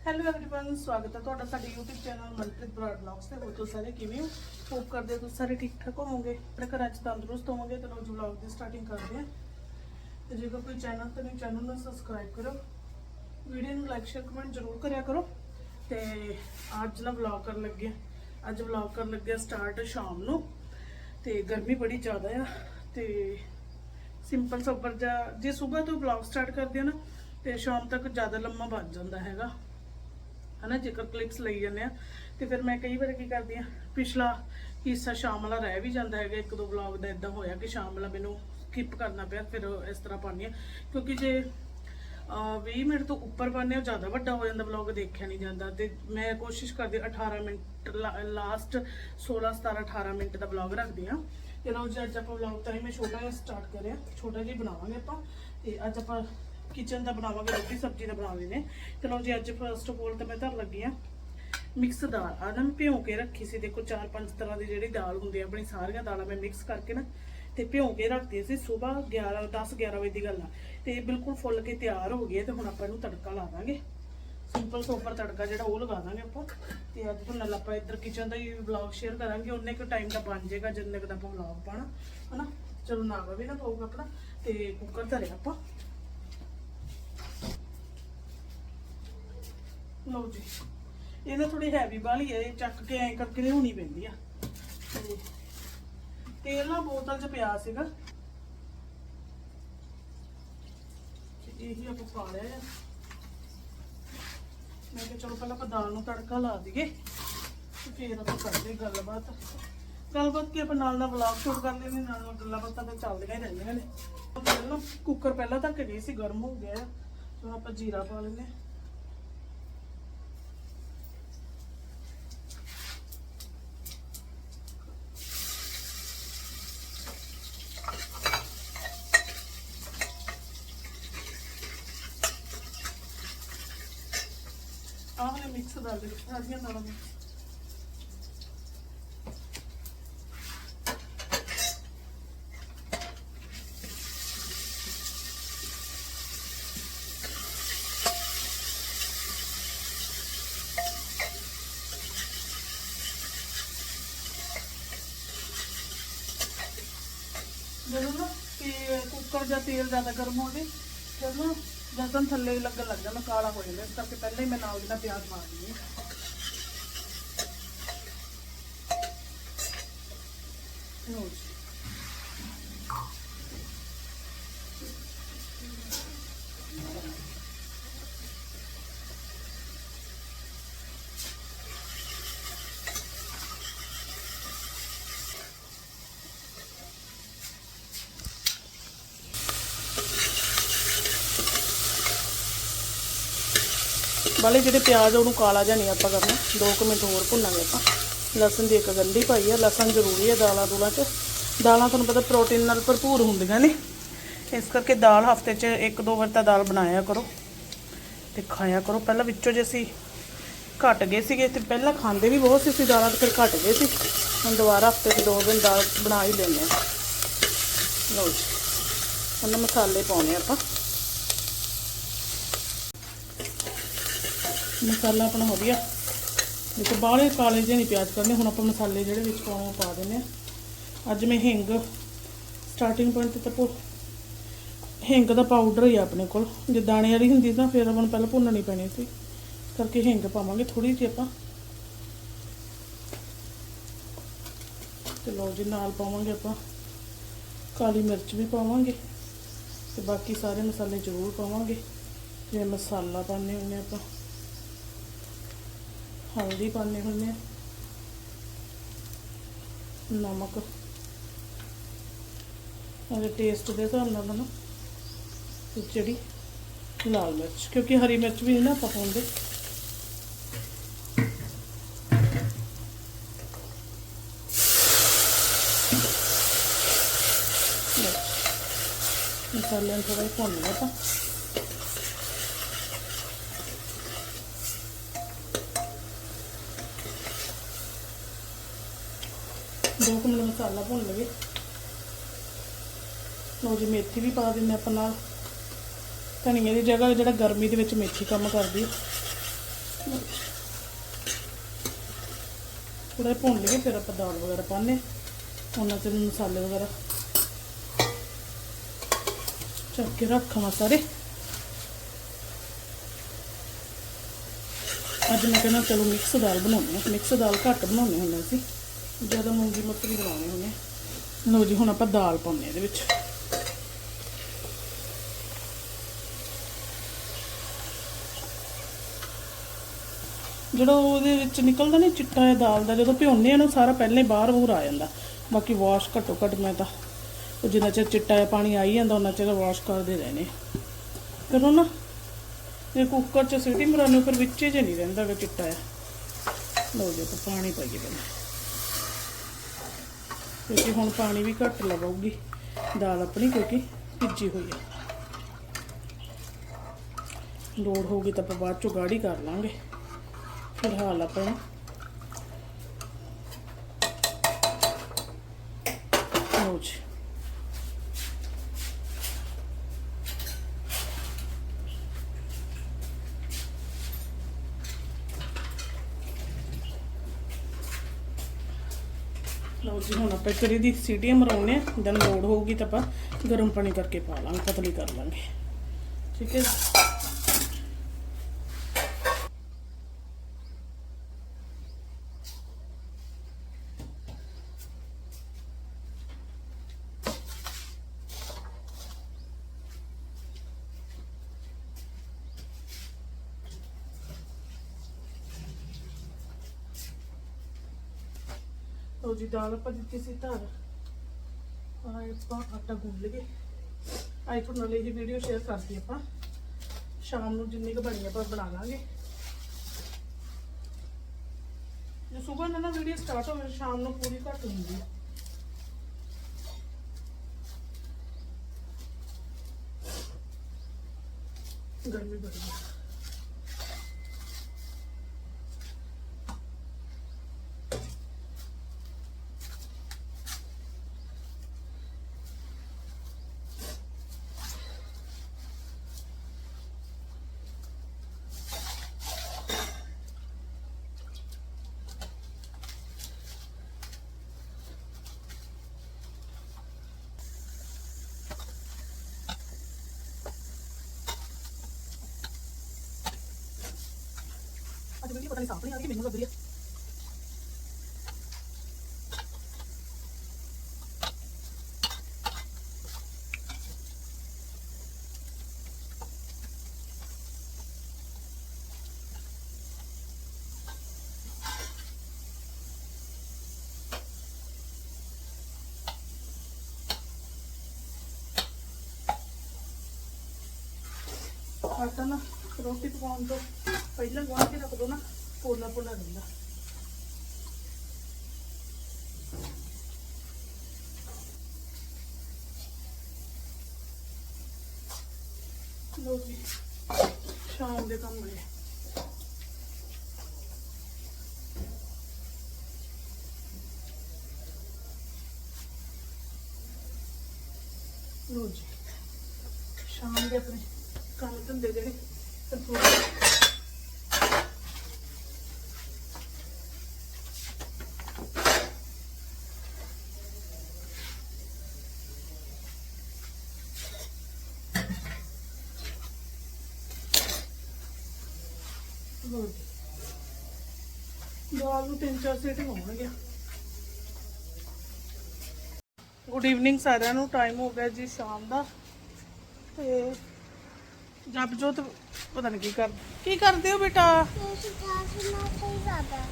Hello everyone ਸਵਾਗਤ ਹੈ ਤੁਹਾਡਾ ਸਾਡੇ YouTube channel Manpreet Brar blogs ਤੇ ਹੋਰ ਤੁਸੀਂ ਸਾਰੇ ਕਿਵੇਂ ਹੋ ਹੋਪ ਕਰਦੇ ਹੋ ਤੁਸੀਂ ਸਾਰੇ ਠੀਕ ਠਾਕ ਹੋਵੋਗੇ ਆਪਣੇ ਘਰਾਂ 'ਚ ਤੰਦਰੁਸਤ ਹੋਵੋਗੇ ਤੇ ਰੋਜ਼ ਵਲੌਗ ਦੀ ਸਟਾਰਟਿੰਗ ਕਰਦੇ ਹਾਂ ਤੇ ਜੇਕਰ ਕੋਈ ਚੈਨਲ ਤੇ ਨਹੀਂ ਚੈਨਲ ਨੂੰ ਸਬਸਕ੍ਰਾਈਬ ਕਰੋ ਵੀਡੀਓ ਨੂੰ ਲਾਈਕ ਸ਼ੇਅਰ ਕਮੈਂਟ ਜ਼ਰੂਰ ਕਰਿਆ ਕਰੋ ਤੇ ਅੱਜ ਨਾ ਵਲੌਗ ਕਰਨ ਲੱਗੇ ਹਾਂ। ਅੱਜ ਵਲੌਗ ਕਰਨ ਲੱਗੇ ਸਟਾਰਟ ਸ਼ਾਮ ਨੂੰ ਤੇ ਗਰਮੀ ਬੜੀ ਜ਼ਿਆਦਾ ਆ ਤੇ ਸਿੰਪਲ ਸੋਬਰ ਜਾਂ ਜੇ ਸਵੇਰ ਤੋਂ ਵਲੌਗ ਸਟਾਰਟ ਕਰਦੇ ਆ ਨਾ ਤੇ ਸ਼ਾਮ ਤੱਕ ਜ਼ਿਆਦਾ ਲੰਮਾ ਵੱਜ ਜਾਂਦਾ ਹੈਗਾ ਹਨਾ, ਜੇਕਰ ਕਲਿੱਪਸ ਲਈ ਜਾਂਦੇ ਆ। ਤੇ ਫਿਰ ਮੈਂ ਕਈ ਵਾਰ ਕੀ ਕਰਦੀ ਆ, ਪਿਛਲਾ ਹਿੱਸਾ ਸ਼ਾਮ ਵਾਲਾ ਰਹਿ ਵੀ ਜਾਂਦਾ ਹੈਗਾ, ਇੱਕ ਦੋ ਵਲੌਗ ਦਾ ਇਦਾਂ ਹੋਇਆ ਕਿ ਸ਼ਾਮ ਵਾਲਾ ਮੈਨੂੰ ਸਕਿਪ ਕਰਨਾ ਪਿਆ, ਫਿਰ ਇਸ ਤਰ੍ਹਾਂ ਪਾਉਂਦੀ ਆ। ਕਿਉਂਕਿ ਜੇ, ਅਹ 20 ਮਿੰਟ ਤੋਂ ਉੱਪਰ ਪਾਉਂਦੇ ਉਹ ਜ਼ਿਆਦਾ ਵੱਡਾ ਹੋ ਜਾਂਦਾ ਵਲੌਗ ਦੇਖਿਆ ਨਹੀਂ ਜਾਂਦਾ। ਤੇ ਮੈਂ ਕੋਸ਼ਿਸ਼ ਕਰਦੀ 18 ਮਿੰਟ ਲਾਸਟ 16 17 18 ਮਿੰਟ ਦਾ ਵਲੌਗ ਰੱਖਦੀ ਆ। ਤੇ ਲਓ ਜੀ, ਅੱਜ ਆਪਾਂ ਵਲੌਗ ਤਾਂ ਹੀ ਮੈਂ ਛੋਟਾ ਜਿਹਾ ਸਟਾਰਟ ਕਰਿਆ, ਛੋਟਾ ਜਿਹਾ ਬਣਾਵਾਂਗੇ ਆਪਾਂ। ਤੇ ਅੱਜ ਆਪਾਂ ਕਿਚਨ ਦਾ ਬਣਾਵਾਂਗੇ, ਰੋਟੀ ਸਬਜ਼ੀ ਦਾ ਬਣਾ ਨੇ। ਚਲੋ ਜੀ, ਅੱਜ ਫਸਟ ਆਫ ਆਲ ਤਾਂ ਮੈਂ ਧਰ ਲੱਗੀ ਆ ਮਿਕਸ ਦਾਲ। ਆ ਨਾ ਭਿਉਂ ਕੇ ਰੱਖੀ ਸੀ, ਦੇਖੋ ਚਾਰ ਪੰਜ ਤਰ੍ਹਾਂ ਦੀ ਜਿਹੜੀ ਦਾਲ ਹੁੰਦੀ ਆ, ਆਪਣੀ ਸਾਰੀਆਂ ਦਾਲਾਂ ਮੈਂ ਮਿਕਸ ਕਰਕੇ ਨਾ ਤੇ ਭਿਉਂ ਕੇ ਰੱਖਦੀ ਸੀ ਸਵੇਰ 11 10 11 ਵਜੇ ਦੀ ਗੱਲ ਆ। ਤੇ ਬਿਲਕੁਲ ਫੁੱਲ ਕੇ ਤਿਆਰ ਹੋ ਗਈ ਹੈ ਤੇ ਹੁਣ ਆਪਾਂ ਇਹਨੂੰ ਤੜਕਾ ਲਾ ਦਾਂਗੇ। ਸਿੰਪਲ ਸੋਪਰ ਤੜਕਾ ਜਿਹੜਾ ਉਹ ਲਗਾ ਦਾਂਗੇ ਆਪਾਂ। ਤੇ ਅੱਜ ਤੋਂ ਨਾਲ ਆਪਾਂ ਇੱਧਰ ਕਿਚਨ ਦਾ ਹੀ ਵਲੌਗ ਸ਼ੇਅਰ ਕਰਾਂਗੇ ਉਹਨੇ ਕੁ ਟਾਈਮ ਦਾ ਬਣ ਜਾਏਗਾ ਜਿੰਨੇ ਕੁ ਦਾ ਆਪਾਂ ਵਲੌਗ ਪਾਣਾ ਹਨਾ? ਚਲੋ ਨਾਗਾ ਵੀ ਨਾ ਪਊਗਾ ਆਪਣਾ, ਤੇ ਕੁੱਕਰ ਧਰਿਆ ਆਪਾਂ। ਲਓ ਜੀ। ਇਹ ਨਾ ਥੋੜੀ ਹੈਵੀ ਵਾਲੀ ਹੈ ਇਹ ਚੱਕ ਕੇ ਐਂ ਕਰਕੇ ਲਿਆਉਣੀ ਪੈਂਦੀ ਆ। ਤੇ ਤੇਲ ਨਾ ਬੋਤਲ 'ਚ ਪਿਆ ਸੀਗਾ। ਤੇ ਇਹੀ ਆਪਾਂ ਪਾ ਲਿਆ ਆ। ਮੈਂ ਕਿਹਾ ਚਲੋ ਪਹਿਲਾਂ ਆਪਾਂ ਦਾਲ ਨੂੰ ਤੜਕਾ ਲਾ ਦਈਏ, ਤੇ ਫਿਰ ਆਪਾਂ ਕਰਦੇ ਗੱਲਬਾਤ। ਗੱਲਬਾਤ ਕੀ ਆਪਾਂ ਨਾਲ ਨਾਲ ਵਲੌਗ ਸ਼ੂਟ ਕਰ ਲੈਣੇ ਨਾਲ ਨਾਲ ਗੱਲਾਂ ਬਾਤਾਂ ਤਾਂ ਚੱਲਦੀਆਂ ਹੀ ਰਹਿੰਦੀਆਂ ਨੇ। ਪਹਿਲਾਂ ਕੁੱਕਰ ਪਹਿਲਾਂ ਤੱਕ ਨਹੀਂ ਸੀ, ਗਰਮ ਹੋ ਗਿਆ ਆ। ਹੁਣ ਆਪਾਂ ਜੀਰਾ ਪਾ ਲੈਂਦੇ ਆਹ ਨੇ ਮਿਕਸ ਦਾਲ ਦੇ ਸਾਰੀਆਂ ਦਾਲਾਂ ਮਿਕਸ ਜਦੋਂ ਨਾ ਤੇ ਕੁੱਕਰ ਜਾਂ ਤੇਲ ਜ਼ਿਆਦਾ ਗਰਮ ਹੋ ਜੇ ਫਿਰ ਥੱਲੇ ਲੱਗਣ ਲੱਗ ਜਾਂਦਾ ਕਾਲਾ ਹੋ ਜਾਂਦਾ, ਇਸ ਕਰਕੇ ਪਹਿਲਾਂ ਹੀ ਮੈਂ ਨਾਲ ਦੀ ਨਾਲ ਪਿਆਜ਼ ਪਾ ਦਿੰਦੀ ਹਾਂ ਲਓ ਜੀ। ਵਾਲੇ ਜਿਹੜੇ ਪਿਆਜ਼ ਉਹਨੂੰ ਕਾਲਾ ਜਿਹਾ ਨਹੀਂ ਆਪਾਂ ਕਰਨਾ। 2 ਮਿੰਟ ਹੋਰ ਭੁੰਨਾਂਗੇ ਆਪਾਂ। ਲਸਣ ਦੀ ਇੱਕ ਗੰਢੀ ਪਾਈ ਆ। ਲਸਣ ਜ਼ਰੂਰੀ ਹੈ ਦਾਲਾਂ ਦੂਲਾਂ 'ਚ। ਦਾਲਾਂ ਤੁਹਾਨੂੰ ਪਤਾ ਪ੍ਰੋਟੀਨ ਨਾਲ ਭਰਪੂਰ ਹੁੰਦੀਆਂ ਨੇ। ਇਸ ਕਰਕੇ ਦਾਲ ਹਫ਼ਤੇ 'ਚ ਇੱਕ ਦੋ ਵਾਰ ਤਾਂ ਦਾਲ ਬਣਾਇਆ ਕਰੋ ਤੇ ਖਾਇਆ ਕਰੋ। ਪਹਿਲਾਂ ਵਿੱਚੋਂ ਜੇ ਅਸੀਂ ਘਟ ਗਏ ਸੀਗੇ ਤੇ ਪਹਿਲਾਂ ਖਾਂਦੇ ਵੀ ਬਹੁਤ ਸੀ, ਅਸੀਂ ਦਾਲਾਂ ਤੇ ਫਿਰ ਘਟ ਗਏ ਸੀ। ਹੁਣ ਦੁਬਾਰਾ ਹਫ਼ਤੇ 'ਚ ਦੋ ਦਿਨ ਦਾਲ ਬਣਾ ਹੀ ਲੈਂਦੇ ਹਾਂ। ਲਓ ਜੀ। ਹੁਣ ਮਸਾਲੇ ਪਾਉਣੇ ਆਪਾਂ। ਮਸਾਲਾ ਆਪਣਾ ਹੋ ਗਿਆ ਦੇਖੋ, ਬਾਹਲੇ ਕਾਲੇ ਜਿਹੇ ਨਹੀਂ ਪਿਆਜ਼ ਕਰਨੇ, ਹੁਣ ਆਪਾਂ ਮਸਾਲੇ ਜਿਹੜੇ ਵਿੱਚ ਪਾਉਣੇ ਉਹ ਪਾ ਦਿੰਦੇ ਆ। ਅੱਜ ਮੈਂ ਹਿੰਗ ਸਟਾਰਟਿੰਗ ਪੁਆਇੰਟ ਤੇ ਤਾਂ ਭੁ- ਹਿੰਗ ਦਾ ਪਾਊਡਰ ਹੀ ਆ ਆਪਣੇ ਕੋਲ। ਜੇ ਦਾਣੇ ਵਾਲੀ ਹੁੰਦੀ ਤਾਂ ਫਿਰ ਆਪਾਂ ਨੂੰ ਪਹਿਲਾਂ ਭੁੰਨਣੀ ਪੈਣੀ ਸੀ। ਇਸ ਕਰਕੇ ਹਿੰਗ ਪਾਵਾਂਗੇ ਥੋੜੀ ਜਿਹੀ ਆਪਾਂ। ਤੇ ਲਓ ਜੀ, ਨਾਲ ਪਾਵਾਂਗੇ ਆਪਾਂ। ਕਾਲੀ ਮਿਰਚ ਵੀ ਪਾਵਾਂਗੇ। ਤੇ ਬਾਕੀ ਸਾਰੇ ਮਸਾਲੇ ਜ਼ਰੂਰ ਪਾਵਾਂਗੇ। ਜਿਵੇਂ ਮਸਾਲਾ ਪਾਉਂਦੇ ਹੁੰਦੇ ਆਪਾਂ। ਹਲਦੀ ਪਾਉਂਦੇ ਹੁੰਦੇ ਆ ਨਮਕ ਉਹਦੇ ਟੇਸਟ ਦੇ ਹਿਸਾਬ ਨਾਲ ਨਾ ਤੇ ਜਿਹੜੀ ਲਾਲ ਮਿਰਚ ਕਿਉਂਕਿ ਹਰੀ ਮਿਰਚ ਵੀ ਨਹੀਂ ਨਾ ਆਪਾਂ ਪਾਉਂਦੇ ਮਸਾਲੇ ਨੂੰ ਥੋੜਾ ਭੁੰਨ ਲਿਆ ਕੁ ਮਿੰਟ ਮਸਾਲਾ ਭੁੰਨ ਲਵੇ। ਲਓ ਜੀ, ਮੇਥੀ ਵੀ ਪਾ ਦਿੰਦੇ ਆਪਾਂ ਨਾਲ। ਧਨੀਏ ਦੀ ਜਗ੍ਹਾ, ਜਿਹੜਾ ਗਰਮੀ ਦੇ ਵਿੱਚ ਮੇਥੀ ਕੰਮ ਕਰਦੀ। ਹੈ ਥੋੜਾ ਭੁੰਨ ਲਈਏ, ਫਿਰ ਆਪਾਂ ਦਾਲ ਵਗੈਰਾ ਪਾਣੇ ਉਹਨਾਂ ਚ ਮਸਾਲੇ ਵਗੈਰਾ। ਚੱਕ ਕੇ ਰੱਖਾਂ ਸਾਰੇ। ਅੱਜ ਮੈਂ ਕਹਿੰਦਾ ਚਲੋ ਮਿਕਸ ਦਾਲ ਬਣਾਉਂਦੇ ਹਾਂ। ਮਿਕਸ ਦਾਲ ਘੱਟ ਬਣਾਉਂਦੇ ਹੁੰਦੇ ਅਸੀਂ। ਜਦੋਂ ਮੂੰਗੀ ਮਸਰੀ ਬਣਾਉਣੇ ਹੁੰਦੇ ਹਾਂ। ਲਓ ਜੀ, ਹੁਣ ਆਪਾਂ ਦਾਲ ਪਾਉਂਦੇ ਹਾਂ ਇਹਦੇ ਵਿੱਚ। ਜਿਹੜਾ ਉਹਦੇ ਵਿੱਚ ਨਿਕਲਦਾ ਨਹੀਂ ਚਿੱਟਾ ਜਿਹਾ ਦਾਲ ਦਾ, ਜਦੋਂ ਭਿਉਂਦੇ ਆ ਨਾ ਸਾਰਾ ਪਹਿਲੇ ਬਾਹਰ ਬੂਰ ਆ ਜਾਂਦਾ। ਬਾਕੀ ਵਾਸ਼ ਘੱਟੋ ਘੱਟ ਮੈਂ ਤਾਂ, ਉਹ ਜਿੰਨਾ ਚਿਰ ਚਿੱਟਾ ਜਿਹਾ ਪਾਣੀ ਆਈ ਜਾਂਦਾ, ਉਹਨਾਂ ਚਿਰ ਵਾਸ਼ ਕਰਦੇ ਰਹਿਣੇ ਫਿਰ ਉਹ ਨਾ ਇਹ ਕੁੱਕਰ 'ਚ ਸੀਟੀ ਮਰਾਨੂੰ ਫਿਰ ਵਿੱਚ ਜੇ ਨਹੀਂ ਰਹਿੰਦਾ ਗਾ ਚਿੱਟਾ ਜਿਹਾ। ਲਓ ਜੀ, ਆਪਾਂ ਪਾਣੀ ਪਾਈਏ ਪਹਿਲਾਂ ਕਿਉਂਕਿ ਹੁਣ ਪਾਣੀ ਵੀ ਘੱਟ ਲਵਾਉਗੀ ਦਾਲ ਆਪਣੀ ਕਿਉਂਕਿ ਭਿੱਜੀ ਹੋਈ ਹੈ ਲੋੜ ਹੋਊਗੀ ਤਾਂ ਆਪਾਂ ਬਾਅਦ ਚੋਂ ਗਾੜੀ ਕਰ ਲਾਂਗੇ। ਫਿਲਹਾਲ ਆਪਾਂ ਨਾ ਲਓ ਜੀ, ਹੁਣ ਆਪਾਂ ਕਰੀ ਦੀ ਸੀਟੀਆਂ ਮਰਾਉਣੇ ਆ ਦਨ ਲੋੜ ਹੋਊਗੀ ਤਾਂ ਆਪਾਂ ਗਰਮ ਪਾਣੀ ਕਰਕੇ ਪਾ ਲਾਂਗੇ, ਪਤਲੀ ਕਰ ਲਾਂਗੇ। ਠੀਕ ਹੈ ਲਓ ਦਾਲ ਆਪਾਂ ਦਿੱਤੀ ਸੀ ਧਰ। ਆ ਆਪਾਂ ਆਟਾ ਗੁੰਨ ਲਈਏ। ਆਈ ਨਾਲ ਇਹ ਵੀਡੀਓ ਸ਼ੇਅਰ ਕਰਦੀ ਆਪਾਂ। ਸ਼ਾਮ ਨੂੰ ਜਿੰਨੀ ਕੁ ਬਣੀ ਆਪਾਂ ਬਣਾ ਲਾਂਗੇ। ਜੇ ਸਵੇਰ ਨਾਲ ਨਾ ਵੀਡੀਓ ਸਟਾਰਟ ਹੋਵੇ ਸ਼ਾਮ ਨੂੰ ਪੂਰੀ ਘੱਟ ਹੁੰਦੀ ਹੈ ਗਰਮੀ ਬੜੀ ਹੈ ਅੱਜ ਵੀਡੀਓ ਪਤਾ ਨਹੀਂ ਸਾਫ਼ ਨਹੀਂ ਆ ਰਹੀ ਮੈਨੂੰ ਲੱਗ ਰਹੀ ਹੈ ਆਟਾ ਨਾ ਰੋਟੀ ਪਕਾਉਣ ਤੋਂ ਪਹਿਲਾਂ ਗੁੰਨ ਕੇ ਰੱਖ ਦੋ ਨਾ, ਪੋਲਾ ਪੋਲਾ ਰਹਿੰਦਾ। ਲੋ ਜੀ, ਸ਼ਾਮ ਦੇ ਕੰਮ ਹੈ ਲੋ ਜੀ, ਸ਼ਾਮ ਦੇ ਆਪਣੇ ਕੰਮ ਧੰਦੇ ਜਿਹੜੇ ਕੰਟਰੋਲ ਦਾਲ ਨੂੰ ਤਿੰਨ ਚਾਰ ਸੀਟੀ ਹੋਣਗੇ ਗੁੱਡ ਈਵਨਿੰਗ ਸਾਰਿਆਂ ਨੂੰ। ਟਾਈਮ ਹੋ ਗਿਆ ਜੀ ਸ਼ਾਮ ਦਾ। ਤੇ ਜਪਜੋਤ, ਪਤਾ ਨਹੀਂ ਕੀ ਕਰ ਕੀ ਕਰਦੇ ਹੋ ਬੇਟਾ?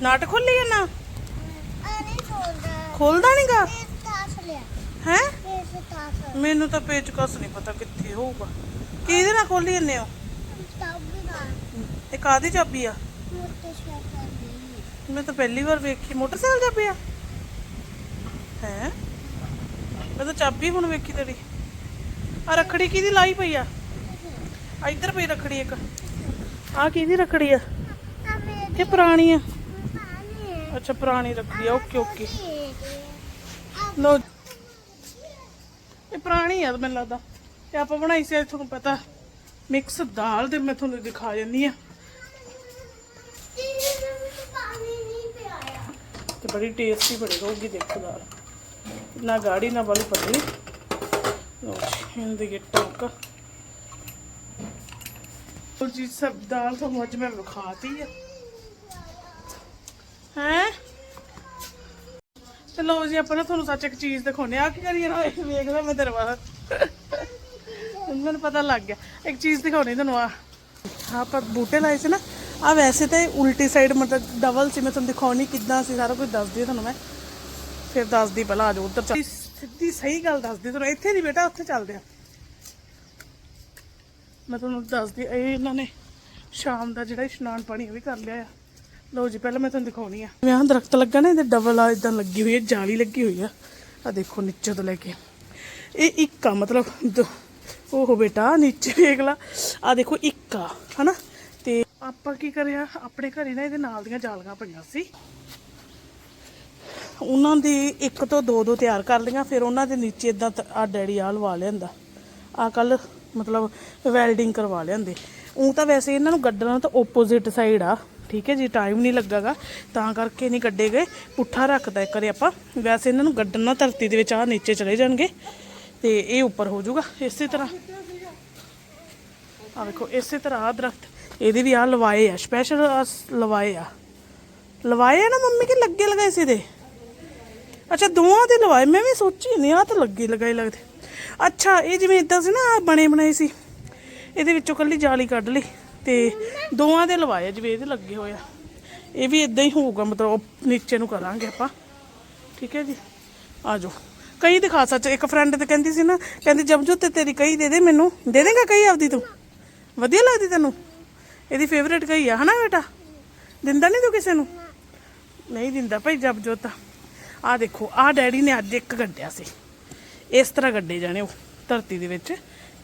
ਨਾਟ ਖੋਲੀ ਹੈ ਨਾ? ਖੋਲਦਾ ਨਹੀਂਗਾ ਹੈ? ਮੈਨੂੰ ਤਾਂ ਪੇਚਕਸ ਨਹੀਂ ਪਤਾ ਕਿੱਥੇ ਹੋਊਗਾ। ਕਿਹਦੇ ਨਾਲ ਖੋਲੀ ਜੰਨੇ ਹੋ? ਇਹ ਕਾਦੀ ਚਾਬੀ ਆ? ਮੈਂ ਤਾਂ ਪਹਿਲੀ ਵਾਰ ਵੇਖੀ। ਮੋਟਰਸਾਈਕਲ ਚਾਬੀ ਆ? ਹੈ? ਮੈਂ ਤਾਂ ਚਾਬੀ ਹੁਣ ਵੇਖੀ ਤੇਰੀ। ਆ ਰੱਖੜੀ ਕਿਹਦੀ ਲਾਈ ਪਈ ਆ? ਇੱਧਰ ਪਈ ਰੱਖੜੀ ਇੱਕ। ਆ ਕਿਹਦੀ ਰੱਖੜੀ ਆ? ਇਹ ਪੁਰਾਣੀ ਆ? ਅੱਛਾ, ਪੁਰਾਣੀ ਰੱਖੜੀ ਆ। Okay okay. ਲੋ ਇਹ ਪੁਰਾਣੀ ਆ ਮੈਨੂੰ ਲੱਗਦਾ। ਤੇ ਆਪਾਂ ਬਣਾਈ ਸੀ ਤੁਹਾਨੂੰ ਪਤਾ। ਮਿਕਸ ਦਾਲ ਤੇ ਮੈਂ ਤੁਹਾਨੂੰ ਦਿਖਾ ਜਾਂਦੀ ਆ। ਤੇ ਬੜੀ ਟੇਸਟੀ ਬਣੀ ਹੋਊਗੀ ਦੇਖੋ ਦਾਲ ਨਾ ਗਾੜੀ ਨਾ ਵਾਲੀ ਪਤਲੀ ਲਓ ਜੀ ਇਹਨੂੰ ਦੇ ਟੋਕ ਉਹ ਜੀ ਸਭ ਦਾਲ ਤੁਹਾਨੂੰ ਅੱਜ ਮੈਂ ਵਿਖਾਤੀ ਆ ਹੈ ਤੇ ਲਓ ਜੀ ਆਪਾਂ ਨਾ ਤੁਹਾਨੂੰ ਸੱਚ ਇੱਕ ਚੀਜ਼ ਦਿਖਾਉਣੇ ਆ ਕੀ ਕਰੀਏ ਨਾ ਇਹ ਵੇਖਦਾ ਮੈਂ ਤੇਰੇ ਬਾਹਰ ਮੈਨੂੰ ਪਤਾ ਲੱਗ ਗਿਆ ਇੱਕ ਚੀਜ਼ ਦਿਖਾਉਣੀ ਤੁਹਾਨੂੰ ਆ ਆਪਾਂ ਬੂਟੇ ਲਾਏ ਸੀ ਨਾ ਆ ਵੈਸੇ ਤਾਂ ਇਹ ਉਲਟੀ ਸਾਈਡ ਮਤਲਬ ਡਬਲ ਸੀ, ਮੈਂ ਤੁਹਾਨੂੰ ਦਿਖਾਉਣੀ ਕਿੱਦਾਂ ਸੀ, ਸਾਰਾ ਕੁਝ ਦੱਸਦੀ ਤੁਹਾਨੂੰ ਮੈਂ। ਫਿਰ ਦੱਸਦੀ ਪਹਿਲਾਂ ਆ ਜਾਓ ਉੱਧਰ ਚੱਲ। ਸਿੱਧੀ ਸਹੀ ਗੱਲ ਦੱਸਦੀ ਤੁਹਾਨੂੰ, ਇੱਥੇ ਨਹੀਂ ਬੇਟਾ, ਉੱਥੇ ਚੱਲਦੇ ਆ ਮੈਂ ਤੁਹਾਨੂੰ ਦੱਸਦੀ ਇਹ ਇਹਨਾਂ ਨੇ ਸ਼ਾਮ ਦਾ ਜਿਹੜਾ ਇਸ਼ਨਾਨ ਪਾਣੀ ਉਹ ਵੀ ਕਰ ਲਿਆ ਆ। ਲਓ ਜੀ, ਪਹਿਲਾਂ ਮੈਂ ਤੁਹਾਨੂੰ ਦਿਖਾਉਣੀ ਆ। ਮੈਂ ਆਹ ਦਰਖਤ ਲੱਗਾ ਨਾ, ਇਹਦੇ ਡਬਲ ਆ ਇਦਾਂ ਲੱਗੀ ਹੋਈ ਹੈ ਜਾਲੀ ਲੱਗੀ ਹੋਈ ਆ। ਆ ਦੇਖੋ, ਨੀਚੇ ਤੋਂ ਲੈ ਕੇ। ਇਹ ਇੱਕ ਆ, ਮਤਲਬ ਦ- ਓਹੋ ਬੇਟਾ, ਨੀਚੇ ਵੇਖ ਲਾ। ਆ ਦੇਖੋ, ਇੱਕ ਆ, ਹਨਾ? ਤੇ ਆਪਾਂ ਕੀ ਕਰਿਆ? ਆਪਣੇ ਘਰੇ ਨਾ ਇਹਦੇ ਨਾਲ ਦੀਆਂ ਜਾਲੀਆਂ ਪਈਆਂ ਸੀ। ਉਹਨਾਂ ਦੀ ਇੱਕ ਤੋਂ ਦੋ ਦੋ ਤਿਆਰ ਕਰ ਲਈਆਂ, ਫਿਰ ਉਹਨਾਂ ਦੇ ਨੀਚੇ ਇਦਾਂ ਆ ਡੈਡੀ ਆ ਲਵਾ ਲਿਆਂਦਾ। ਆ ਕੱਲ ਮਤਲਬ ਵੈਲਡਿੰਗ ਕਰਵਾ ਲਿਆਂਦੇ। ਉਹ ਤਾਂ ਵੈਸੇ ਇਹਨਾਂ ਨੂੰ ਗੱਡਣਾ ਤਾਂ ਆਪੋਜ਼ਿਟ ਸਾਈਡ ਆ, ਠੀਕ ਹੈ ਜੀ ਟਾਈਮ ਨਹੀਂ ਲੱਗਾਗਾ। ਤਾਂ ਕਰਕੇ ਨਹੀਂ ਕੱਢੇ ਗਏ, ਪੁੱਠਾ ਰੱਖਦਾ ਇੱਕ ਵਾਰੀ ਆਪਾਂ। ਵੈਸੇ ਇਹਨਾਂ ਨੂੰ ਗੱਡਣਾ ਧਰਤੀ ਦੇ ਵਿੱਚ ਆ ਨੀਚੇ ਚਲੇ ਜਾਣਗੇ, ਤੇ ਇਹ ਉੱਪਰ ਹੋ ਜਾਊਗਾ, ਇਸੇ ਤਰ੍ਹਾਂ। ਆ ਵੇਖੋ, ਇਸੇ ਤਰ੍ਹਾਂ ਆ ਦਰਖਤ। ਇਹਦੇ ਵੀ ਆ ਲਵਾਏ ਆ ਸਪੈਸ਼ਲ ਲਵਾਏ ਆ। ਲਵਾਏ ਆ ਨਾ ਮੰਮੀ ਕਿ ਲੱਗੇ ਲਗਾਏ ਸੀ ਦੇ ਅੱਛਾ, ਦੋਵਾਂ ਦੇ ਲਵਾਏ, ਮੈਂ ਵੀ ਸੋਚੀ ਨਹੀਂ ਆ ਤਾਂ ਲੱਗੇ ਲਗਾਏ ਲੱਗਦੇ। ਅੱਛਾ, ਇਹ ਜਿਵੇਂ ਇਦਾਂ ਸੀ ਨਾ, ਆਹ ਬਣੇ ਬਣਾਏ ਸੀ। ਇਹਦੇ ਵਿੱਚੋਂ ਕੱਲੀ ਜਾਲੀ ਕੱਢ ਲਈ ਤੇ ਦੋਵਾਂ ਦੇ ਲਵਾਏ ਆ, ਜਿਵੇਂ ਇਹਦੇ ਲੱਗੇ ਹੋਏ ਆ। ਇਹ ਵੀ ਇਦਾਂ ਹੀ ਹੋਊਗਾ, ਮਤਲਬ ਨੀਚੇ ਨੂੰ ਕਰਾਂਗੇ ਆਪਾਂ। ਠੀਕ ਹੈ ਜੀ? ਆ ਜਾਓ। ਕਈ ਦਿਖਾ ਸੱਚ, ਇੱਕ ਫਰੈਂਡ ਤੇ ਕਹਿੰਦੀ ਸੀ ਨਾ, ਕਹਿੰਦੀ ਜਬਜੋ ਤੇ ਤੇਰੀ ਕਈ ਦੇ ਦੇ ਮੈਨੂੰ। ਦੇ ਦੇਗਾ ਕਈ ਆਪਦੀ ਤੂੰ? ਵਧੀਆ ਲੱਗਦੀ ਤੈਨੂੰ? ਇਹਦੀ ਫੇਵਰੇਟ ਕਈ ਆ, ਹਨਾ ਬੇਟਾ? ਦਿੰਦਾ ਨਹੀਂ ਤੂੰ ਕਿਸੇ ਨੂੰ? ਨਹੀਂ ਦਿੰਦਾ ਭਾਈ ਜਬਜੋ ਤਾਂ ਆ ਦੇਖੋ ਆ ਡੈਡੀ ਨੇ ਅੱਜ ਇੱਕ ਗੱਡਿਆ ਸੀ। ਇਸ ਤਰ੍ਹਾਂ ਗੱਡੇ ਜਾਣੇ ਉਹ, ਧਰਤੀ ਦੇ ਵਿੱਚ।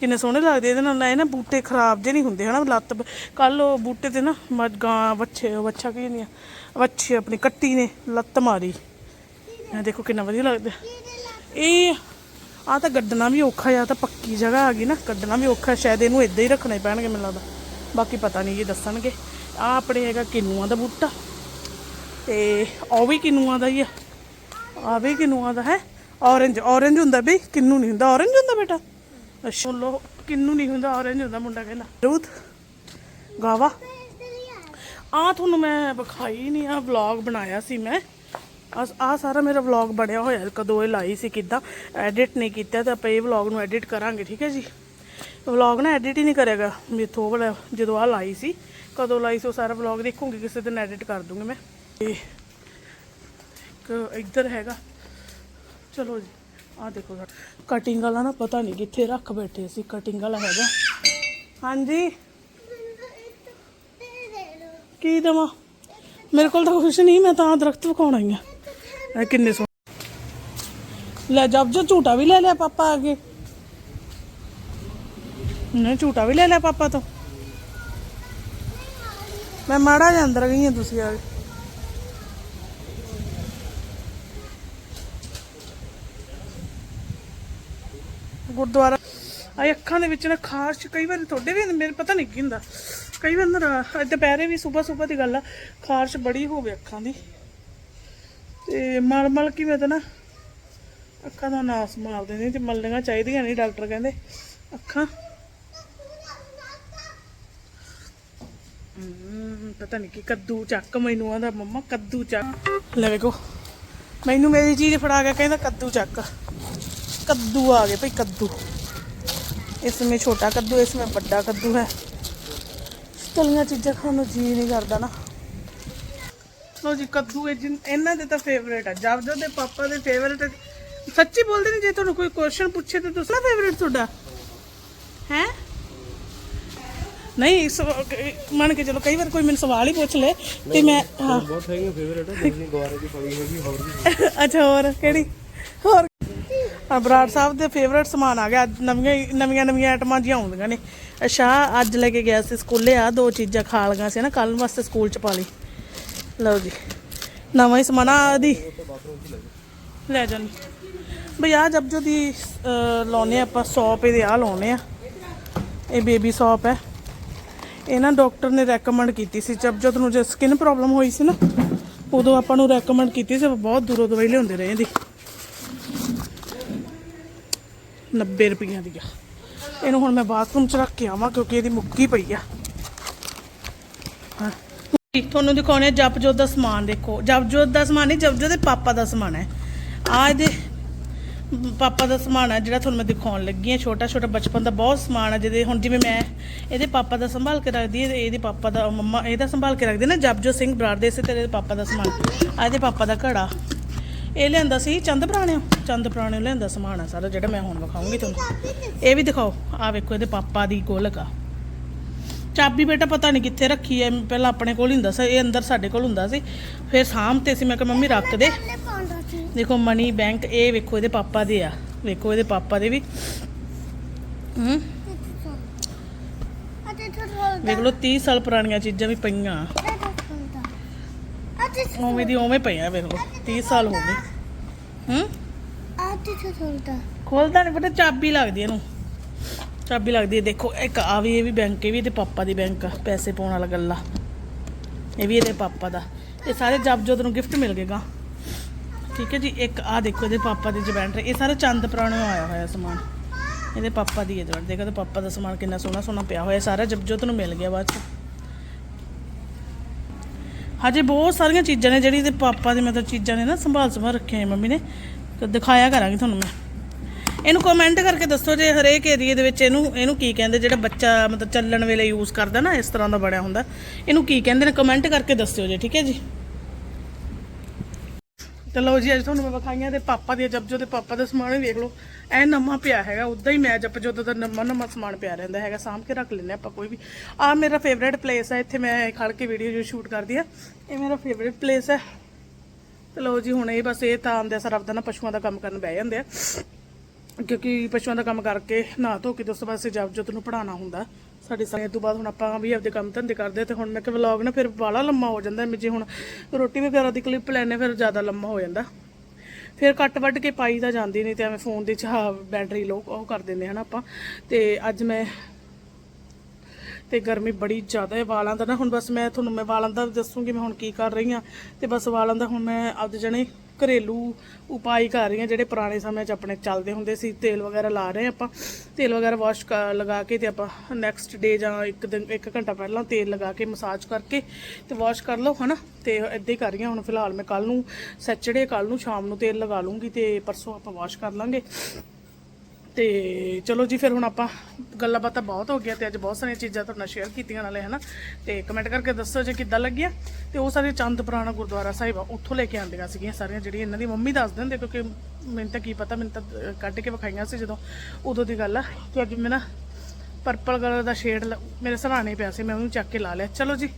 ਕਿੰਨੇ ਸੋਹਣੇ ਲੱਗਦੇ ਇਹਦੇ ਨਾਲ, ਇਹ ਨਾ ਬੂਟੇ ਖਰਾਬ ਜੇ ਨਹੀਂ ਹੁੰਦੇ, ਹਨਾ? ਲੱਤ ਕੱਲ ਉਹ ਬੂਟੇ ਤੇ ਨਾ ਮੱਝ, ਗਾਂ, ਵੱਛੇ ਵੱਛਾ ਕੀ ਨਹੀਂ ਵੱਛੇ ਆਪਣੀ ਕੱਟੀ ਨੇ, ਲੱਤ ਮਾਰੀ। ਇਹ ਦੇਖੋ ਕਿੰਨਾ ਵਧੀਆ ਲੱਗਦਾ। ਇਹ ਆ ਤਾਂ ਗੱਡਣਾ ਵੀ ਔਖਾ ਆ ਤਾਂ ਪੱਕੀ ਜਗ੍ਹਾ ਆ ਗਈ ਨਾ। ਕੱਢਣਾ ਵੀ ਔਖਾ, ਸ਼ਾਇਦ ਇਹਨੂੰ ਇਦਾਂ ਹੀ ਰੱਖਣੇ ਪੈਣਗੇ, ਮੈਨੂੰ ਲੱਗਦਾ। ਬਾਕੀ ਪਤਾ ਨਹੀਂ ਇਹ ਦੱਸਣਗੇ। ਆ ਆਪਣੇ ਹੈਗਾ ਕਿੰਨੂਆਂ ਦਾ ਬੂਟਾ। ਤੇ ਉਹ ਵੀ ਕਿੰਨੂਆਂ ਦਾ ਹੀ ਆ। ਆ ਵੀ ਕਿਨੂਆਂ ਦਾ ਹੈ। ਔਰੰਜ ਔਰੰਜ ਹੁੰਦਾ ਬਈ, ਕਿੰਨੂ ਨਹੀਂ ਹੁੰਦਾ? ਔਰੰਜ ਹੁੰਦਾ ਬੇਟਾ? ਅੱਛਾ ਲੋ ਕਿੰਨੂ ਨਹੀਂ ਹੁੰਦਾ ਔਰੰਜ ਹੁੰਦਾ ਮੁੰਡਾ ਕਹਿੰਦਾ। ਰੂਤ ਗਾਵਾ। ਆ ਤੁਹਾਨੂੰ ਮੈਂ ਵਿਖਾਈ ਨਹੀਂ ਆ ਵਲੌਗ ਬਣਾਇਆ ਸੀ ਮੈਂ। ਆ ਸਾਰਾ ਮੇਰਾ ਵਲੌਗ ਬਣਿਆ ਹੋਇਆ, ਕਦੋਂ ਇਹ ਲਾਈ ਸੀ, ਕਿੱਦਾਂ ਐਡਿਟ ਨਹੀਂ ਕੀਤਾ, ਤਾਂ ਆਪਾਂ ਇਹ ਵਲੌਗ ਨੂੰ ਐਡਿਟ ਕਰਾਂਗੇ, ਠੀਕ ਹੈ ਜੀ? ਵਲੌਗ ਨਾ ਐਡਿਟ ਹੀ ਨਹੀਂ ਕਰੇਗਾ ਮੇਥੋਂ ਵਾਲਾ ਜਦੋਂ ਆ ਲਾਈ ਸੀ ਕਦੋਂ ਲਾਈ ਸੀ ਉਹ ਸਾਰਾ ਵਲੌਗ ਦੇਖੂੰਗੀ ਕਿਸੇ ਦਿਨ ਐਡਿਟ ਕਰ ਦੂੰਗੀ ਮੈਂ ਤੇ ਇੱਕ ਇੱਧਰ ਹੈਗਾ ਚਲੋ ਜੀ ਆ ਦੇਖੋ ਕਟਿੰਗ ਵਾਲਾ ਨਾ ਪਤਾ ਨਹੀਂ ਕਿੱਥੇ ਰੱਖ ਬੈਠੇ ਸੀ ਕਟਿੰਗ ਵਾਲਾ ਹੈਗਾ ਹਾਂਜੀ ਕੀ ਦਵਾਂ ਮੇਰੇ ਕੋਲ ਤਾਂ ਕੁਛ ਨਹੀਂ ਮੈਂ ਤਾਂ ਦਰਖਤ ਵਿਖਾਉਣ ਆਈ ਆ ਇਹ ਕਿੰਨੇ ਸੋਹਣੇ ਲੈ ਜਬ ਜੋ ਝੂਟਾ ਵੀ ਲੈ ਲਿਆ ਪਾਪਾ ਆਗੇ ਨੇ ਝੂਟਾ ਵੀ ਲੈ ਲਿਆ ਪਾਪਾ ਤੋਂ। ਮੈਂ ਮਾੜਾ ਜਿਹਾ ਅੰਦਰ ਗਈ ਹਾਂ ਤੁਸੀਂ ਆ। ਗਏ ਗੁਰਦੁਆਰਾ ਆ ਅੱਖਾਂ ਦੇ ਵਿੱਚ ਨਾ ਖਾਰਸ਼, ਕਈ ਵਾਰ ਤੁਹਾਡੇ ਵੀ ਮੇਰੇ ਪਤਾ ਨਹੀਂ ਕੀ ਹੁੰਦਾ। ਕਈ ਵਾਰ ਨਾ ਦੁਪਹਿਰੇ ਵੀ ਸਵੇਰ ਸਵੇਰ ਦੀ ਗੱਲ ਆ, ਖਾਰਸ਼ ਬੜੀ ਹੋਵੇ ਅੱਖਾਂ ਦੀ। ਤੇ ਮਲ ਮਲ ਕਿਵੇਂ ਤਾਂ ਨਾ ਅੱਖਾਂ ਦਾ ਨਾਸ ਮਾਰਦੇ ਦਿੰਦੀ ਤੇ ਮਲਣੀਆਂ ਚਾਹੀਦੀਆਂ ਨਹੀਂ ਡਾਕਟਰ ਕਹਿੰਦੇ। ਅੱਖਾਂ ਪਤਾ ਨਹੀਂ ਕਿ ਕੱਦੂ ਚੱਕ ਮੈਨੂੰ ਆਂਦਾ ਮੰਮਾ ਕੱਦੂ ਚੱਕ। ਲੈ ਵੇਖੋ, ਮੈਨੂੰ ਮੇਰੀ ਚੀਜ਼ ਫੜਾ ਕੇ ਕਹਿੰਦਾ ਕੱਦੂ ਚੱਕ। ਕੱਦੂ ਆ ਗਏ ਭਈ ਕੱਦੂ। ਇਸ ਵਿੱਚ ਛੋਟਾ ਕੱਦੂ, ਇਸ ਵਿੱਚ ਵੱਡਾ ਕੱਦੂ ਹੈ। ਤਲੀਆਂ ਚੀਜ਼ਾਂ ਖਾਣ ਨੂੰ ਜੀ ਨਹੀਂ ਕਰਦਾ ਨਾ। ਲੋ ਜੀ, ਕੱਦੂ ਇਹਨਾਂ ਦੇ ਤਾਂ ਫੇਵਰੇਟ ਆ। ਜਬਦੋ ਦੇ ਪਾਪਾ ਦੇ ਫੇਵਰੇਟ ਸੱਚੀ ਬੋਲਦੇ ਨੇ, ਜੇ ਤੁਹਾਨੂੰ ਕੋਈ ਕੁਐਸਚਨ ਪੁੱਛੇ ਤਾਂ ਤੁਸੀਂ ਫੇਵਰੇਟ ਤੁਹਾਡਾ? ਹੈ? ਨਹੀਂ ਕ- ਮੰਨ ਕੇ ਚਲੋ ਕਈ ਵਾਰ ਕੋਈ ਮੈਨੂੰ ਸਵਾਲ ਹੀ ਪੁੱਛ ਲੇ ਤੇ ਮੈਂ ਹਾਂ। ਬਹੁਤ ਹੈਗੇ ਫੇਵਰੇਟ ਹੈ ਗਵਾਰੇ ਦੀ ਪਈ ਹੈਗੀ ਹੋਰ ਵੀ ਅੱਛਾ ਹੋਰ ਕਿਹੜੀ? ਹੋਰ। ਬਰਾੜ ਸਾਹਿਬ ਦੇ ਫੇਵਰੇਟ ਸਮਾਨ ਆ ਗਿਆ ਅੱਜ ਨਵੀਆਂ ਨਵੀਆਂ ਨਵੀਆਂ ਆਈਟਮਾਂ ਜੀਆਂ ਆਉਂਦੀਆਂ ਨੇ। ਅੱਛਾ ਅੱਜ ਲੈ ਕੇ ਗਿਆ ਸੀ ਸਕੂਲੇ ਆ ਦੋ ਚੀਜ਼ਾਂ ਖਾ ਲਈਆਂ ਸੀ ਨਾ ਕੱਲ ਵਾਸਤੇ ਸਕੂਲ ਚ ਪਾ ਲਈ। ਲਓ ਜੀ ਨਵਾਂ ਹੀ ਸਮਾਨ ਆ ਦੀ। ਲੈ ਜਾਨੀ ਬਈ ਆ ਜਬ ਜੋ ਦੀ ਲਾਉਨੇ ਆਪਾਂ ਸੌਪ ਇਹਦੇ ਆ ਲਾਉਨੇ ਆ। ਇਹ ਬੇਬੀ ਸੌਪ ਹੈ। ਇਹ ਨਾ ਡਾਕਟਰ ਨੇ ਰეკਮੈਂਡ ਕੀਤੀ ਸੀ। ਜਦ ਜਦ ਨੂੰ ਜੇ ਸਕਿਨ ਪ੍ਰੋਬਲਮ ਹੋਈ ਸੀ ਨਾ, ਉਦੋਂ ਆਪਾਂ ਨੂੰ ਰეკਮੈਂਡ ਕੀਤੀ ਸੀ ਬਹੁਤ ਦੂਰੋਂ ਦਵਾਈ ਲਿਆਉਂਦੇ ਰਹੇ ਇਹਦੀ। 90 ਰੁਪਈਆ ਦੀ ਆ ਇਹਨੂੰ ਹੁਣ ਮੈਂ ਬਾਥਰੂਮ 'ਚ ਰੱਖ ਕੇ ਆਵਾਂ, ਕਿਉਂਕਿ ਇਹਦੀ ਮੁੱਕੀ ਪਈ ਆ। ਤੁਹਾਨੂੰ ਦਿਖਾਉਣੇ ਜਪਜੋਤ ਦਾ ਸਮਾਨ, ਦੇਖੋ। ਜਪਜੋਤ ਦਾ ਸਮਾਨ ਨਹੀਂ, ਜਪਜੋਤ ਦੇ ਪਾਪਾ ਦਾ ਸਮਾਨ ਹੈ। ਆ ਇਹਦੇ ਪਾਪਾ ਦਾ ਸਮਾਨ ਹੈ ਜਿਹੜਾ ਤੁਹਾਨੂੰ ਮੈਂ ਦਿਖਾਉਣ ਲੱਗੀ ਹਾਂ। ਛੋਟਾ ਛੋਟਾ ਬਚਪਨ ਦਾ ਬਹੁਤ ਸਮਾਨ ਹੈ ਜਿਹਦੇ ਹੁਣ ਜਿਵੇਂ ਮੈਂ ਇਹਦੇ ਪਾਪਾ ਦਾ ਸੰਭਾਲ ਕੇ ਰੱਖਦੀ ਹੈ ਇਹਦੇ ਪਾਪਾ ਦਾ, ਮੰਮਾ ਇਹਦਾ ਸੰਭਾਲ ਕੇ ਰੱਖਦੇ ਨਾ, ਜਪਜੋਤ ਸਿੰਘ ਬਰਾੜ ਦੇ ਇਸੇ ਤੇਰੇ ਪਾਪਾ ਦਾ ਸਮਾਨ। ਆ ਇਹਦੇ ਪਾਪਾ ਦਾ ਘੜਾ। ਇਹ ਲਿਆਂਦਾ ਸੀ ਚੰਦ ਪ੍ਰਾਣਿਓ ਚੰਦ ਪ੍ਰਾਣਿਓ ਲਿਆਂਦਾ ਸਮਾਨ ਆ ਸਾਰਾ ਜਿਹੜਾ ਮੈਂ ਹੁਣ ਵਿਖਾਉਂਗੀ ਤੁਹਾਨੂੰ। ਇਹ ਵੀ ਦਿਖਾਓ। ਆ ਵੇਖੋ ਇਹਦੇ ਪਾਪਾ ਦੀ ਗੋਲਕ ਆ। ਚਾਬੀ ਬੇਟਾ ਪਤਾ ਨਹੀਂ ਕਿੱਥੇ ਰੱਖੀ ਐ ਪਹਿਲਾਂ ਆਪਣੇ ਕੋਲ ਹੀ ਹੁੰਦਾ ਸੀ, ਇਹ ਅੰਦਰ ਸਾਡੇ ਕੋਲ ਹੁੰਦਾ ਸੀ। ਫਿਰ ਸਾਂਭ ਤੇ ਸੀ, ਮੈਂ ਕਿਹਾ ਮੰਮੀ ਰੱਖ ਦੇ। ਦੇਖੋ ਮਨੀ ਬੈਂਕ ਇਹ ਵੇਖੋ ਇਹਦੇ ਪਾਪਾ ਦੇ ਆ। ਵੇਖੋ ਇਹਦੇ ਪਾਪਾ ਦੇ ਵੀ। ਹੂੰ? ਵੇਖ ਲਓ 30 ਸਾਲ ਪੁਰਾਣੀਆਂ ਚੀਜ਼ਾਂ ਵੀ ਪਈਆਂ। ਉਵੇਂ ਦੀ ਉਵੇਂ ਪਈਆਂ, ਵੇਖ ਲਓ 30 ਸਾਲ ਹੋ ਗਏ। ਹੂੰ? ਖੋਲਦਾ ਨਹੀਂ ਪਤਾ ਚਾਬੀ ਲੱਗਦੀ ਇਹਨੂੰ। ਚਾਬੀ ਲੱਗਦੀ ਹੈ, ਦੇਖੋ, ਇੱਕ ਆ ਵੀ, ਇਹ ਵੀ ਬੈਂਕ ਇਹ ਵੀ ਇਹਦੇ ਪਾਪਾ ਦੀ ਬੈਂਕ ਆ, ਪੈਸੇ ਪਾਉਣ ਵਾਲਾ ਗੱਲਾ। ਇਹ ਵੀ ਇਹਦੇ ਪਾਪਾ ਦਾ। ਇਹ ਸਾਰੇ ਜਪਜੋਤ ਨੂੰ ਗਿਫਟ ਮਿਲ ਗਏਗਾ ਠੀਕ ਹੈ ਜੀ, ਇੱਕ ਆ ਦੇਖੋ, ਇਹਦੇ ਪਾਪਾ ਦੀ ਜਵੈਂਟਰ ਇਹ ਸਾਰੇ ਚੰਦ ਪੁਰਾਣੇ ਆਇਆ ਹੋਇਆ ਸਮਾਨ। ਇਹਦੇ ਪਾਪਾ ਦੀ ਹੈ ਜਵੈਂਟਰ ਦੇਖੋ ਤੇ ਪਾਪਾ ਦਾ ਸਮਾਨ ਕਿੰਨਾ ਸੋਹਣਾ ਸੋਹਣਾ ਪਿਆ ਹੋਇਆ। ਸਾਰਾ ਜਪਜੋਤ ਨੂੰ ਮਿਲ ਗਿਆ ਬਾਅਦ ਚ। ਹਜੇ ਬਹੁਤ ਸਾਰੀਆਂ ਚੀਜ਼ਾਂ ਨੇ ਜਿਹੜੀ ਇਹਦੇ ਪਾਪਾ ਦੇ ਮਤਲਬ ਚੀਜ਼ਾਂ ਨੇ ਨਾ ਸੰਭਾਲ ਸੰਭਾਲ ਰੱਖੀਆਂ ਨੇ ਮੰਮੀ ਨੇ। ਤੇ ਦਿਖਾਇਆ ਕਰਾਂਗੀ ਤੁਹਾਨੂੰ ਮੈਂ। ਇਹਨੂੰ ਕਮੈਂਟ ਕਰਕੇ ਦੱਸੋ ਜੇ ਹਰੇਕ ਏਰੀਏ ਦੇ ਵਿੱਚ ਇਹਨੂੰ ਇਹਨੂੰ ਕੀ ਕਹਿੰਦੇ, ਜਿਹੜਾ ਬੱਚਾ ਮਤਲਬ ਚੱਲਣ ਵੇਲੇ ਯੂਜ਼ ਕਰਦਾ ਨਾ, ਇਸ ਤਰ੍ਹਾਂ ਦਾ ਬਣਿਆ ਹੁੰਦਾ। ਇਹਨੂੰ ਕੀ ਕਹਿੰਦੇ ਨੇ? ਕਮੈਂਟ ਕਰਕੇ ਦੱਸਿਓ ਜੀ, ਠੀਕ ਹੈ ਜੀ? ਤੇ ਲਓ ਜੀ, ਅੱਜ ਤੁਹਾਨੂੰ ਮੈਂ ਵਿਖਾਈਆਂ ਤੇ ਪਾਪਾ ਦੀਆਂ ਜਪਜੋ ਤੇ ਪਾਪਾ ਦਾ ਸਮਾਨ ਹੀ ਵੇਖ ਲਓ। ਐ ਨਵਾਂ ਪਿਆ ਹੈਗਾ, ਉਦਾਂ ਹੀ ਮੈਂ ਜਪਜੋ ਦਾ ਨਵਾਂ ਨਵਾਂ ਸਮਾਨ ਪਿਆ ਰਹਿੰਦਾ ਹੈਗਾ, ਸਾਂਭ ਕੇ ਰੱਖ ਲੈਂਦੇ ਆਪਾਂ ਕੋਈ ਵੀ। ਆ ਮੇਰਾ ਫੇਵਰੇਟ ਪਲੇਸ ਹੈ ਇੱਥੇ ਮੈਂ ਖੜ ਕੇ ਵੀਡੀਓ ਜੋ ਸ਼ੂਟ ਕਰਦੀ ਆ। ਇਹ ਮੇਰਾ ਫੇਵਰੇਟ ਪਲੇਸ ਹੈ ਤੇ ਲਓ ਜੀ, ਹੁਣ ਇਹ ਬਸ ਇਹ ਤਾਂ ਆਉਂਦੇ ਸਰ ਆਪਦਾ ਨਾ ਪਸ਼ੂਆਂ ਦਾ ਕੰਮ ਕਰਨ ਬਹਿ ਜਾਂਦੇ ਆ। ਕਿਉਂਕਿ ਪਸ਼ੂਆਂ ਦਾ ਕੰਮ ਕਰਕੇ ਨਹਾ ਧੋ ਕੇ ਦੋਸਤ ਪਾਸੇ ਜਪਜੋਤ ਨੂੰ ਪੜਾਉਣਾ ਹੁੰਦਾ। ਸਾਡੇ ਸਾਰੇ ਤੋਂ ਬਾਅਦ ਹੁਣ ਆਪਾਂ ਵੀ ਆਪਦੇ ਕੰਮ ਧੰਦੇ ਕਰਦੇ ਤੇ ਹੁਣ ਮੈਂ ਕਿ ਵਲੌਗ ਨਾ ਫਿਰ ਬਾਲਾ ਲੰਮਾ ਹੋ ਜਾਂਦਾ ਜੇ ਹੁਣ ਰੋਟੀ ਵਗੈਰਾ ਦੀ ਕਲਿੱਪ ਲੈਣੇ ਫਿਰ ਜ਼ਿਆਦਾ ਲੰਮਾ ਹੋ ਜਾਂਦਾ। ਫਿਰ ਕੱਟ ਵੱਢ ਕੇ ਪਾਈ ਤਾਂ ਜਾਂਦੀ ਨਹੀਂ ਤੇ ਐਵੇਂ ਫੋਨ ਦੀ ਚਾਹ ਬੈਟਰੀ ਲੋ ਉਹ ਕਰ ਦਿੰਦੇ ਹਨ ਆਪਾਂ। ਤੇ ਅੱਜ ਮੈਂ ਤੇ ਗਰਮੀ ਬੜੀ ਜ਼ਿਆਦਾ ਹੈ ਵਾਲਾਂ ਦਾ ਨਾ, ਹੁਣ ਬਸ ਮੈਂ ਤੁਹਾਨੂੰ ਮੈਂ ਵਾਲਾਂ ਦਾ ਦੱਸੂਗੀ ਮੈਂ ਹੁਣ ਕੀ ਕਰ ਰਹੀ ਹਾਂ। ਤੇ ਬਸ ਵਾਲਾਂ ਦਾ ਹੁਣ ਮੈਂ ਆਪਦੇ ਜਣੇ ਘਰੇਲੂ ਉਪਾਅ ਕਰ ਰਹੀ ਹਾਂ ਜਿਹੜੇ ਪੁਰਾਣੇ ਸਮੇਂ 'ਚ ਆਪਣੇ ਚੱਲਦੇ ਹੁੰਦੇ ਸੀ, ਤੇਲ ਵਗੈਰਾ ਲਾ ਰਹੇ ਹਾਂ ਆਪਾਂ, ਤੇਲ ਵਗੈਰਾ ਵਾਸ਼ ਲਗਾ ਕੇ ਤੇ ਆਪਾਂ ਨੈਕਸਟ ਡੇ ਜਾਂ ਇੱਕ ਦਿਨ, ਇੱਕ ਘੰਟਾ ਪਹਿਲਾਂ ਤੇਲ ਲਗਾ ਕੇ ਮਸਾਜ ਕਰਕੇ ਤੇ ਵਾਸ਼ ਕਰ ਲਓ, ਹਨਾ? ਤੇ ਇਦਾਂ ਹੀ ਕਰ ਰਹੀ ਹਾਂ ਹੁਣ ਫਿਲਹਾਲ ਮੈਂ ਕੱਲ ਨੂੰ ਸੈਚਰਡੇ ਕੱਲ ਨੂੰ ਸ਼ਾਮ ਨੂੰ ਤੇਲ ਲਗਾ ਲੂੰਗੀ ਤੇ ਪਰਸੋਂ ਆਪਾਂ ਵਾਸ਼ ਕਰ ਲਾਂਗੇ। ਤੇ ਚਲੋ ਜੀ, ਫਿਰ ਹੁਣ ਆਪਾਂ ਗੱਲਾਂ ਬਾਤਾਂ ਬਹੁਤ ਹੋ ਗਿਆ ਤੇ ਅੱਜ ਬਹੁਤ ਸਾਰੀਆਂ ਚੀਜ਼ਾਂ ਤੁਹਾਡੇ ਨਾਲ ਸ਼ੇਅਰ ਕੀਤੀਆਂ ਨਾਲੇ, ਹਨਾ? ਤੇ ਕਮੈਂਟ ਕਰਕੇ ਦੱਸੋ ਜੇ ਕਿੱਦਾਂ ਲੱਗੀਆਂ। ਤੇ ਉਹ ਸਾਰੇ ਚੰਦ ਪੁਰਾਣਾ ਗੁਰਦੁਆਰਾ ਸਾਹਿਬ ਆ, ਉੱਥੋਂ ਲੈ ਕੇ ਆਂਦੀਆਂ ਸੀਗੀਆਂ ਸਾਰੀਆਂ, ਜਿਹੜੀਆਂ ਇਹਨਾਂ ਦੀ ਮੰਮੀ ਦੱਸ ਦਿੰਦੇ, ਕਿਉਂਕਿ ਮੈਨੂੰ ਤਾਂ ਕੀ ਪਤਾ, ਮੈਨੂੰ ਤਾਂ ਕੱਢ ਕੇ ਵਿਖਾਈਆਂ ਸੀ ਜਦੋਂ, ਉਦੋਂ ਦੀ ਗੱਲ ਆ। ਕਿ ਅੱਜ ਮੈਂ ਨਾ ਪਰਪਲ ਕਲਰ ਦਾ ਸ਼ੇਡ ਮੇਰੇ ਸਰਾਣੇ ਪਿਆ ਸੀ, ਮੈਂ ਉਹਨੂੰ ਚੱਕ ਕੇ ਲਾ ਲਿਆ। ਚਲੋ ਜੀ,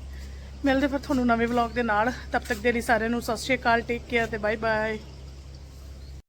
ਮਿਲਦੇ ਫਿਰ ਤੁਹਾਨੂੰ ਨਵੇਂ ਵਲੌਗ ਦੇ ਨਾਲ। ਤਬ ਤੱਕ ਦੇ ਲਈ ਸਾਰਿਆਂ ਨੂੰ ਸਤਿ ਸ਼੍ਰੀ ਅਕਾਲ ਟੇਕ ਕੇਅਰ ਤੇ ਬਾਏ ਬਾਏ